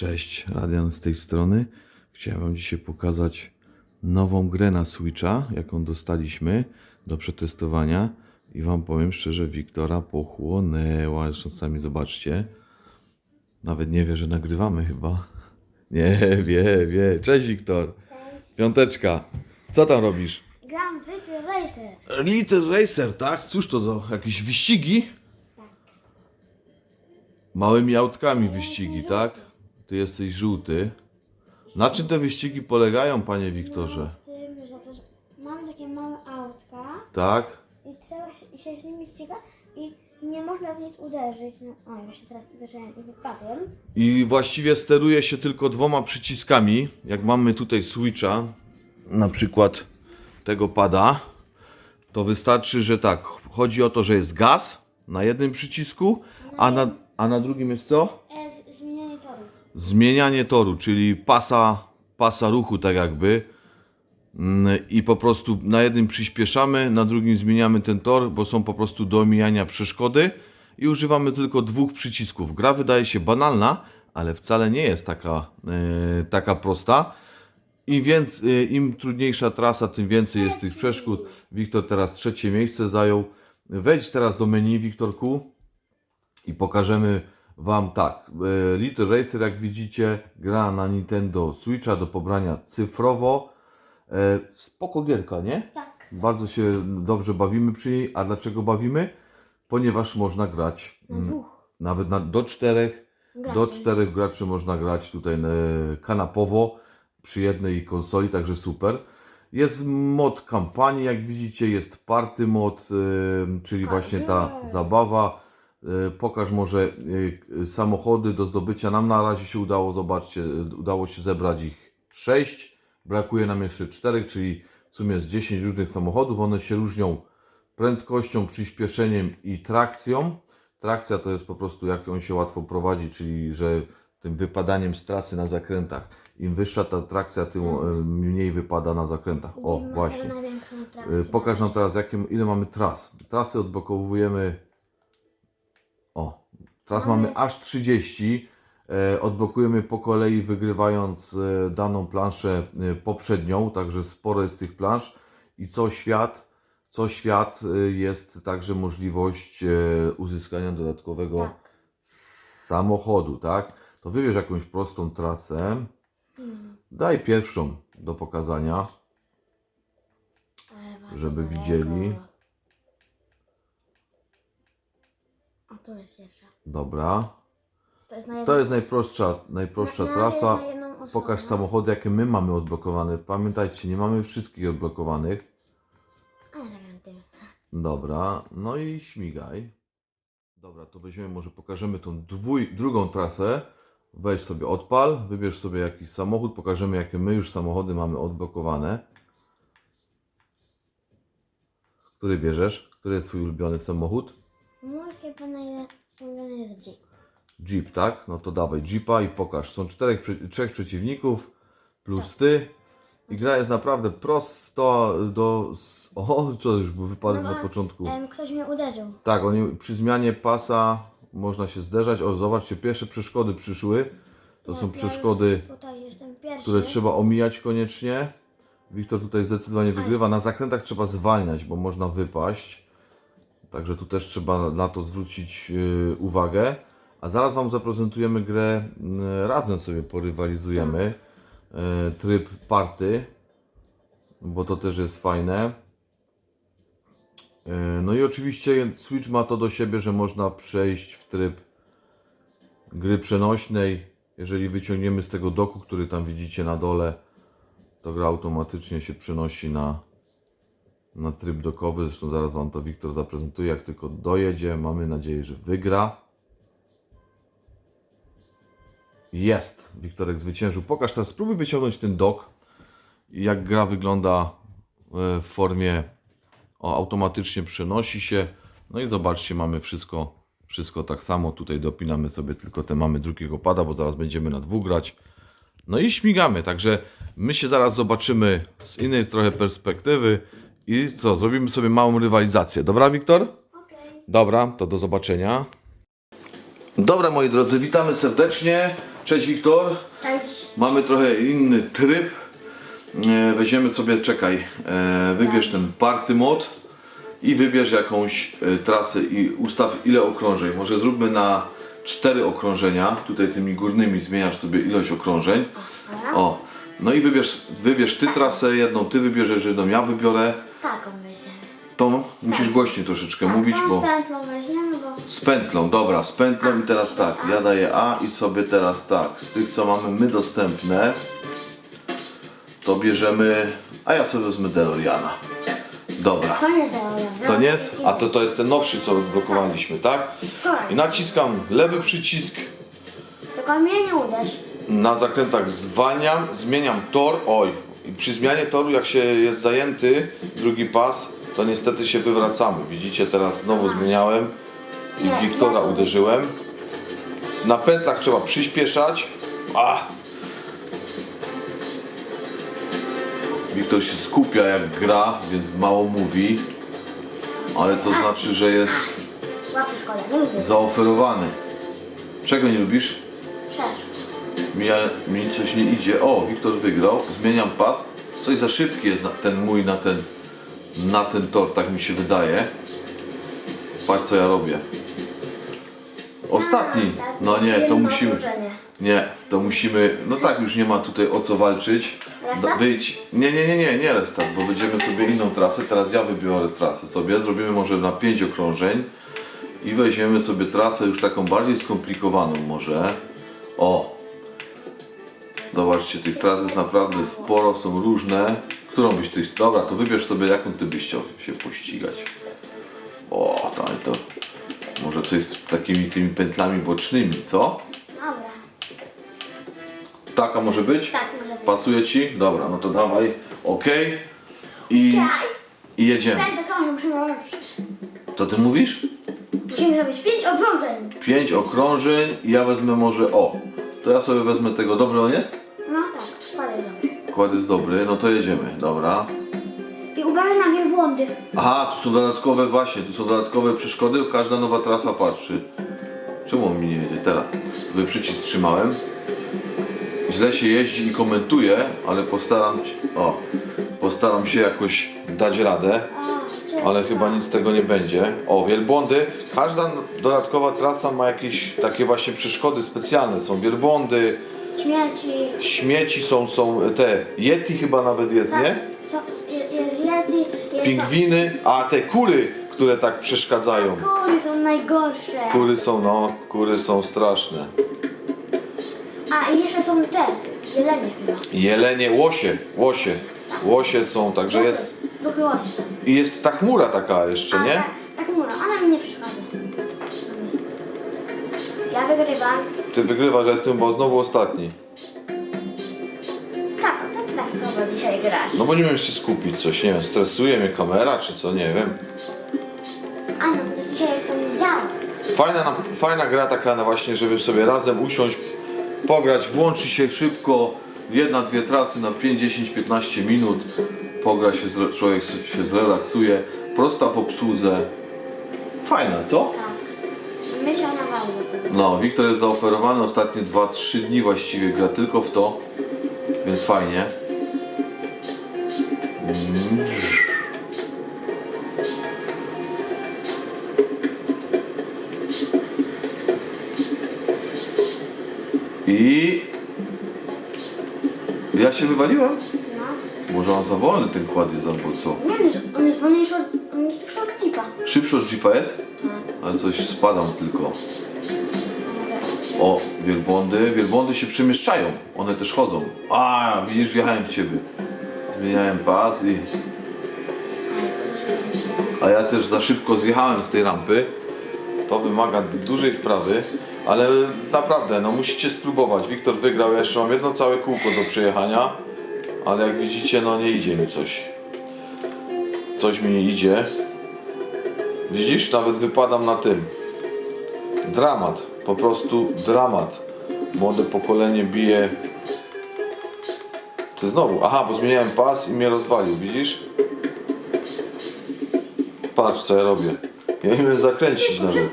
Cześć, Adrian z tej strony. Chciałem Wam dzisiaj pokazać nową grę na Switcha, jaką dostaliśmy do przetestowania. I Wam powiem szczerze, Wiktora pochłonęła. Zresztą sami zobaczcie. Nawet nie wie, że nagrywamy chyba. Nie, wie, wie. Cześć Wiktor. Piąteczka. Co tam robisz? Gram w Little Racer. Little Racer, tak? Cóż to za jakieś wyścigi? Małymi autkami wyścigi, tak? Ty jesteś żółty. Na czym te wyścigi polegają, panie Wiktorze? Na tym, że też takie małe autka Tak? i trzeba się, się z nimi ściga i nie można w nic uderzyć. No, oj, właśnie teraz uderzyłem i wypadłem. I właściwie steruje się tylko dwoma przyciskami. Jak mamy tutaj Switcha, na przykład tego pada, to wystarczy, że tak, chodzi o to, że jest gaz na jednym przycisku, a na, a na drugim jest co? E, z, zmienianie toru. Zmienianie toru, czyli pasa, pasa ruchu tak jakby Mm, i po prostu na jednym przyspieszamy, na drugim zmieniamy ten tor, bo są po prostu do omijania przeszkody i używamy tylko dwóch przycisków. Gra wydaje się banalna, ale wcale nie jest taka, e, taka prosta. I więc, e, im trudniejsza trasa, tym więcej jest tych przeszkód. Wiktor teraz trzecie miejsce zajął. Wejdź teraz do menu, Wiktorku i pokażemy Wam tak. e, Little Racer, jak widzicie, gra na Nintendo Switcha do pobrania cyfrowo. E, Spoko gierka, nie? Tak. Bardzo się dobrze bawimy przy niej. A dlaczego bawimy? Ponieważ można grać Na mm, dwóch. nawet na, do czterech. Graczy. Do czterech graczy można grać tutaj e, kanapowo przy jednej konsoli, także super. Jest mod kampanii, jak widzicie, jest party mod, czyli właśnie ta Party. zabawa. E, Pokaż może e, samochody do zdobycia. Nam na razie się udało, zobaczcie, e, udało się zebrać ich 6. Brakuje nam jeszcze 4, czyli w sumie jest 10 różnych samochodów. One się różnią prędkością, przyspieszeniem i trakcją. Trakcja to jest po prostu jak on się łatwo prowadzi, czyli że tym wypadaniem z trasy na zakrętach. Im wyższa ta trakcja, tym e, mniej wypada na zakrętach. O, właśnie. Pokaż nam teraz, jakie, ile mamy tras. Trasy odblokowujemy. O, tras mamy, Mamy- aż 30. E, odblokujemy po kolei, wygrywając e, daną planszę e, poprzednią, także sporo jest tych plansz. I co świat, co świat jest także możliwość uzyskania dodatkowego Tak. samochodu, tak? To wybierz jakąś prostą trasę. Hmm. Daj pierwszą do pokazania. Żeby widzieli. Tu jest. Dobra. To jest na To jest najprostsza, najprostsza trasa. Pokaż samochody, jakie my mamy odblokowane. Pamiętajcie, nie mamy wszystkich odblokowanych. Zagram tym. Dobra, no i śmigaj. Dobra, to weźmiemy, może pokażemy tą dwój, drugą trasę. Weź sobie odpal, wybierz sobie jakiś samochód, pokażemy jakie my już samochody mamy odblokowane. Który bierzesz? Który jest twój ulubiony samochód? Mój chyba najulubiony jest Jeep. Jeep, tak? No to dawaj Jeepa i pokaż. Są czterech, trzech przeciwników plus ty. I gra jest naprawdę prosto do... O, co już był wypadek No na początku. Em, ktoś mnie uderzył. Tak, oni przy zmianie pasa można się zderzać. O, zobaczcie, pierwsze przeszkody przyszły. To Ja- są ja przeszkody, już Tutaj jestem pierwszy. które trzeba omijać koniecznie. Wiktor tutaj zdecydowanie wygrywa. Na zakrętach trzeba zwalniać, bo można wypaść. Także tu też trzeba na to zwrócić yy, uwagę. A zaraz Wam zaprezentujemy grę, yy, razem sobie porywalizujemy. Yy, tryb party, bo to też jest fajne. No i oczywiście Switch ma to do siebie, że można przejść w tryb gry przenośnej. Jeżeli wyciągniemy z tego doku, który tam widzicie na dole, to gra automatycznie się przenosi na, na tryb dokowy. Zresztą zaraz Wam to Wiktor zaprezentuje, jak tylko dojedzie. Mamy nadzieję, że wygra. Jest! Wiktorek zwyciężył. Pokaż teraz, spróbuj wyciągnąć ten dok jak gra wygląda e, w formie o, automatycznie przenosi się. No i zobaczcie, mamy wszystko, wszystko tak samo. Tutaj dopinamy sobie tylko te mamy drugiego pada, bo zaraz będziemy na dwóch grać. No i śmigamy, także my się zaraz zobaczymy z innej trochę perspektywy i co, zrobimy sobie małą rywalizację. Dobra, Wiktor? Okej. Dobra, to do zobaczenia. Dobra, moi drodzy, witamy serdecznie. Cześć Wiktor. Cześć. Mamy trochę inny tryb. E, Weźmiemy sobie, czekaj, e, wybierz ten party mod i wybierz jakąś e, trasę i ustaw ile okrążeń. Może zróbmy na cztery okrążenia. Tutaj tymi górnymi zmieniasz sobie ilość okrążeń. O, no i wybierz, wybierz ty trasę, jedną ty wybierzesz, jedną ja wybiorę. Taką weźmiemy. To musisz głośniej troszeczkę mówić, Tą bo... pętlą weźmiemy, bo... Z pętlą, dobra, z pętlą i teraz tak, ja daję A i sobie teraz tak, z tych co mamy my dostępne, to bierzemy, a ja sobie wezmę DeLoreana. Dobra, To nie założę. to nie jest, a to to jest ten nowszy co blokowaliśmy, tak? I naciskam lewy przycisk, Tylko mnie nie uderz. na zakrętach zwalniam, zmieniam tor, oj, przy zmianie toru jak się jest zajęty, drugi pas, to niestety się wywracamy. Widzicie, teraz znowu zmieniałem i Wiktora uderzyłem. Na pętlach trzeba przyspieszać. A! Wiktor się skupia jak gra, więc mało mówi, ale to znaczy, że jest zaoferowany. Czego nie lubisz? Mi, mi coś nie idzie. O, Wiktor wygrał. Zmieniam pas. Coś za szybki jest ten mój na ten, na ten tor, tak mi się wydaje. Patrz co ja robię. Ostatni. No nie, to musimy. Nie, to musimy. No tak, już nie ma tutaj o co walczyć. Restart? Wyjdź. Nie, nie, nie, nie, nie restart, bo będziemy sobie inną trasę. Teraz ja wybiorę trasę sobie. Zrobimy może na 5 okrążeń. I weźmiemy sobie trasę już taką bardziej skomplikowaną może. O! Zobaczcie, tych tras jest naprawdę sporo, są różne. Którą byś ty... Dobra, to wybierz sobie jaką ty byś chciał się pościgać. O, to, to może coś z takimi tymi pętlami bocznymi, co? Dobra. Taka może być? Tak, może być. Pasuje ci? Dobra, no to dawaj. Ok. I, i jedziemy. Robić. Co ty mówisz? Musimy zrobić pięć obrządzeń. Pięć okrążeń i ja wezmę może o. To ja sobie wezmę tego. Dobry on jest? No tak, spadaj za Kład jest dobry, no to jedziemy. Dobra. I uważaj na wielbłądy. Aha, tu są dodatkowe właśnie, tu są dodatkowe przeszkody, każda nowa trasa patrzy. Czemu on mi nie jedzie? Teraz. Tutaj przycisk trzymałem. Źle się jeździ i komentuje, ale postaram się, o, postaram się jakoś dać radę, ale chyba nic z tego nie będzie. O, wielbłądy. Każda dodatkowa trasa ma jakieś takie właśnie przeszkody specjalne. Są wielbłądy, Śmierci. śmieci są, są te, yeti chyba nawet jest, nie? Je- jest jest... Pingwiny, a te kury, które tak przeszkadzają. Kury są najgorsze. Kury są, no, kury są straszne. A i jeszcze są te, jelenie chyba. Jelenie, łosie, łosie. Łosie są, także jest. Duchy łosie. I jest ta chmura taka jeszcze, nie? Tak, tak Ja wygrywam. Ty wygrywasz, ja jestem bo znowu ostatni. Tak, to ty tak słabo dzisiaj grasz. No bo nie wiem się skupić coś, nie wiem, stresuje mnie kamera czy co, nie wiem. A no, to dzisiaj jest poniedziałek. Fajna, na- fajna gra taka na właśnie, żeby sobie razem usiąść, pograć, włączy się szybko, jedna, dwie trasy na 5, 10, 15 minut, pogra się, zre- człowiek się zrelaksuje, prosta w obsłudze. Fajna, co? Tak. No, Wiktor jest zaoferowany ostatnie 2-3 dni właściwie, gra tylko w to, więc fajnie. Mm. I ja się wywaliłem? No. Może on za wolny ten kład jest albo co? Nie on jest wolniejszy od... On jest szybszy od tipa. Szybszy od Jeepa jest? Tak. Ale coś spadam tylko. O, wielbłądy. Wielbłądy się przemieszczają. One też chodzą. A, widzisz, wjechałem w ciebie. Zmieniałem pas i... A ja też za szybko zjechałem z tej rampy. To wymaga dużej wprawy, ale naprawdę, no musicie spróbować. Wiktor wygrał, ja jeszcze mam jedno całe kółko do przejechania, ale jak widzicie, no nie idzie mi coś. Coś mi nie idzie. Widzisz, nawet wypadam na tym. Dramat, po prostu dramat. Młode pokolenie bije. Co znowu? Aha, bo zmieniałem pas i mnie rozwalił, widzisz? Patrz co ja robię. Ja nie wiem zakręcić nawet.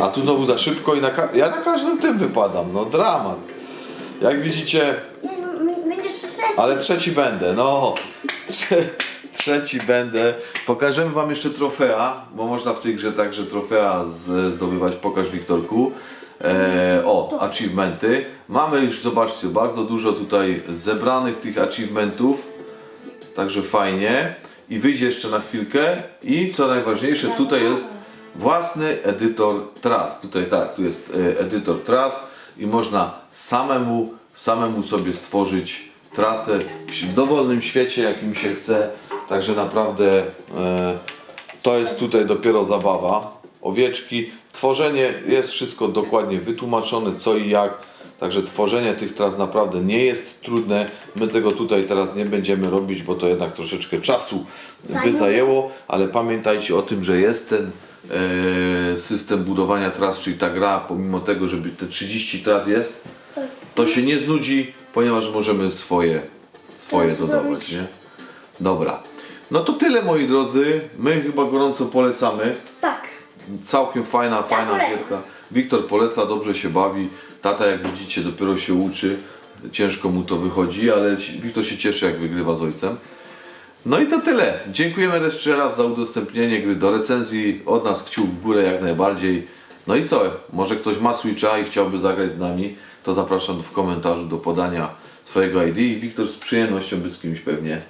A tu znowu za szybko i na ka- ja na każdym tym wypadam, no dramat. Jak widzicie, Nie, m- będziesz trzeci. ale trzeci będę, no. Trze- trzeci będę. Pokażemy wam jeszcze trofea, bo można w tej grze także trofea z- zdobywać. Pokaż Wiktorku. E, o, achievementy. Mamy już, zobaczcie, bardzo dużo tutaj zebranych tych achievementów. Także fajnie. I wyjdzie jeszcze na chwilkę. I co najważniejsze, tutaj jest własny edytor tras. Tutaj tak, tu jest e, edytor tras i można samemu, samemu sobie stworzyć trasę w dowolnym świecie, jakim się chce. Także naprawdę e, to jest tutaj dopiero zabawa. Owieczki, tworzenie jest wszystko dokładnie wytłumaczone, co i jak. Także tworzenie tych tras naprawdę nie jest trudne. My tego tutaj teraz nie będziemy robić, bo to jednak troszeczkę czasu by zajęło, ale pamiętajcie o tym, że jest ten e, system budowania tras, czyli ta gra, pomimo tego, że te 30 tras jest, to się nie znudzi, ponieważ możemy swoje, swoje dodawać, nie? Dobra. No to tyle moi drodzy. My chyba gorąco polecamy. Tak. Całkiem fajna, fajna polecam. gierka. Wiktor poleca, dobrze się bawi. Tata, jak widzicie, dopiero się uczy. Ciężko mu to wychodzi, ale Wiktor się cieszy, jak wygrywa z ojcem. No i to tyle. Dziękujemy jeszcze raz za udostępnienie gry do recenzji. Od nas kciuk w górę jak najbardziej. No i co? Może ktoś ma Switcha i chciałby zagrać z nami, to zapraszam w komentarzu do podania swojego ID i Wiktor z przyjemnością by z kimś pewnie.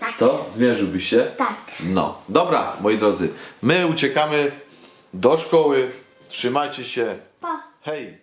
Tak. Co? Zmierzyłbyś się? Tak. No, dobra, moi drodzy. My uciekamy do szkoły. Trzymajcie się. Pa. Hej!